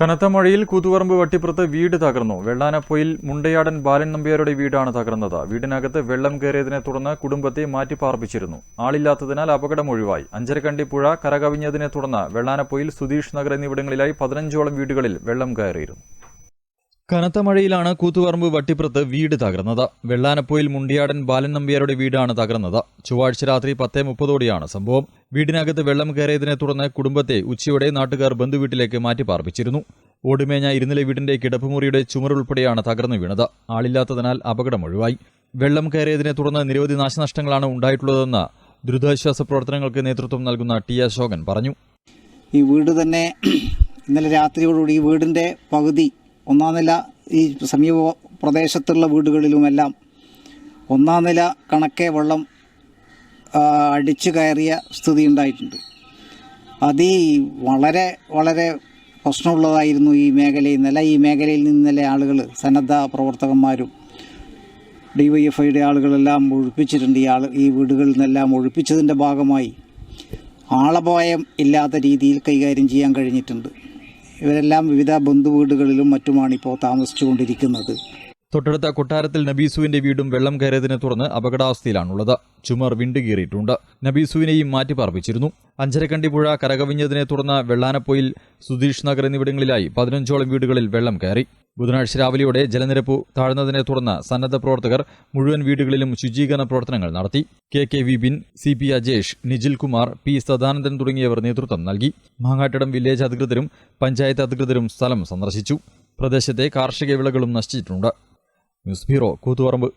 കനത്ത മഴയിൽ കൂത്തുപറമ്പ് വട്ടിപ്പുറത്ത് വീട് തകർന്നു. വെള്ളാനപ്പൊയിൽ മുണ്ടയാടൻ ബാലൻ നമ്പ്യാരുടെ വീടാണ് തകർന്നത്. വീടിനകത്ത് വെള്ളം കയറിയതിനെ തുടർന്ന് കുടുംബത്തെ മാറ്റിപ്പാർപ്പിച്ചിരുന്നു. ആളില്ലാത്തതിനാൽ അപകടം ഒഴിവായി. അഞ്ചരക്കണ്ടി പുഴ കരകവിഞ്ഞതിനെ തുടർന്ന് വെള്ളാനപ്പൊയിൽ സുധീഷ് നഗർ എന്നിവിടങ്ങളിലായി പതിനഞ്ചോളം വീടുകളിൽ വെള്ളം കയറിയിരുന്നു. കനത്ത മഴയിലാണ് കൂത്തുപറമ്പ് വട്ടിപ്പുറത്ത് വീട് തകർന്നത്. വെള്ളാനപ്പോയിൽ മുണ്ടിയാടൻ ബാലൻ നമ്പ്യാരുടെ വീടാണ് തകർന്നത്. ചൊവ്വാഴ്ച രാത്രി പത്തേ മുപ്പതോടെയാണ് സംഭവം. വീടിനകത്ത് വെള്ളം കയറിയതിനെ തുടർന്ന് കുടുംബത്തെ ഉച്ചയോടെ നാട്ടുകാർ ബന്ധുവീട്ടിലേക്ക് മാറ്റി പാർപ്പിച്ചിരുന്നു ഓടുമേഞ്ഞ ഇരുന്നിലെ വീടിന്റെ കിടപ്പുമുറിയുടെ ചുമരുൾപ്പെടെയാണ് തകർന്നു വീണത്. ആളില്ലാത്തതിനാൽ അപകടം ഒഴിവായി. വെള്ളം കയറിയതിനെ തുടർന്ന് നിരവധി നാശനഷ്ടങ്ങളാണ് ഉണ്ടായിട്ടുള്ളതെന്ന് ദുരിതാശ്വാസ പ്രവർത്തനങ്ങൾക്ക് നേതൃത്വം നൽകുന്ന ടി അശോകൻ പറഞ്ഞു. ഈ വീട് തന്നെ ഇന്നലെ രാത്രിയോടുകൂടി ഈ വീടിന്റെ പകുതി ഒന്നാം നില ഈ സമീപ പ്രദേശത്തുള്ള വീടുകളിലുമെല്ലാം ഒന്നാം നില കണക്കെ വെള്ളം അടിച്ചു കയറിയ സ്ഥിതി ഉണ്ടായിട്ടുണ്ട്. അത് വളരെ വളരെ പ്രശ്നമുള്ളതായിരുന്നു ഈ മേഖലയിൽ ഇന്നലെ ഈ മേഖലയിൽ നിന്നലെ ആളുകൾ സന്നദ്ധ പ്രവർത്തകന്മാരും ഡി വൈ എഫ് ഐയുടെ ആളുകളെല്ലാം ഒഴിപ്പിച്ചിട്ടുണ്ട്. ഈ ആൾ ഈ വീടുകളിൽ നിന്നെല്ലാം ഒഴിപ്പിച്ചതിന്റെ ഭാഗമായി ആളപായം ഇല്ലാത്ത രീതിയിൽ കൈകാര്യം ചെയ്യാൻ കഴിഞ്ഞിട്ടുണ്ട്. ഇവരെല്ലാം വിവിധ ബന്ധുവീടുകളിലും മറ്റുമാണ് ഇപ്പോൾ താമസിച്ചുകൊണ്ടിരിക്കുന്നത്. തൊട്ടടുത്ത കൊട്ടാരത്തിൽ നബീസുവിന്റെ വീടും വെള്ളം കയറിയതിനെ തുടർന്ന് അപകടാവസ്ഥയിലാണുള്ളത്. ചുമർ വിണ്ടുകീറിയിട്ടുണ്ട്. നബീസുവിനെയും മാറ്റി പാർപ്പിച്ചിരുന്നു അഞ്ചരക്കണ്ടി പുഴ കരകവിഞ്ഞതിനെ തുടർന്ന് വെള്ളാനപ്പൊയിൽ സുധീഷ് നഗർ എന്നിവിടങ്ങളിലായി പതിനഞ്ചോളം വീടുകളിൽ വെള്ളം കയറി. ബുധനാഴ്ച രാവിലെയോടെ ജലനിരപ്പ് താഴ്ന്നതിനെ തുടർന്ന് സന്നദ്ധ പ്രവർത്തകർ മുഴുവൻ വീടുകളിലും ശുചീകരണ പ്രവർത്തനങ്ങൾ നടത്തി. K K Vibin C P Ajesh Nijil Kumar P Sadanandan തുടങ്ങിയവർ നേതൃത്വം നൽകി. മാങ്ങാട്ടിടം വില്ലേജ് അധികൃതരും പഞ്ചായത്ത് അധികൃതരും സ്ഥലം സന്ദർശിച്ചു. പ്രദേശത്തെ കാർഷിക വിളകളും നശിച്ചിട്ടുണ്ട്. News bureau Koothuparamba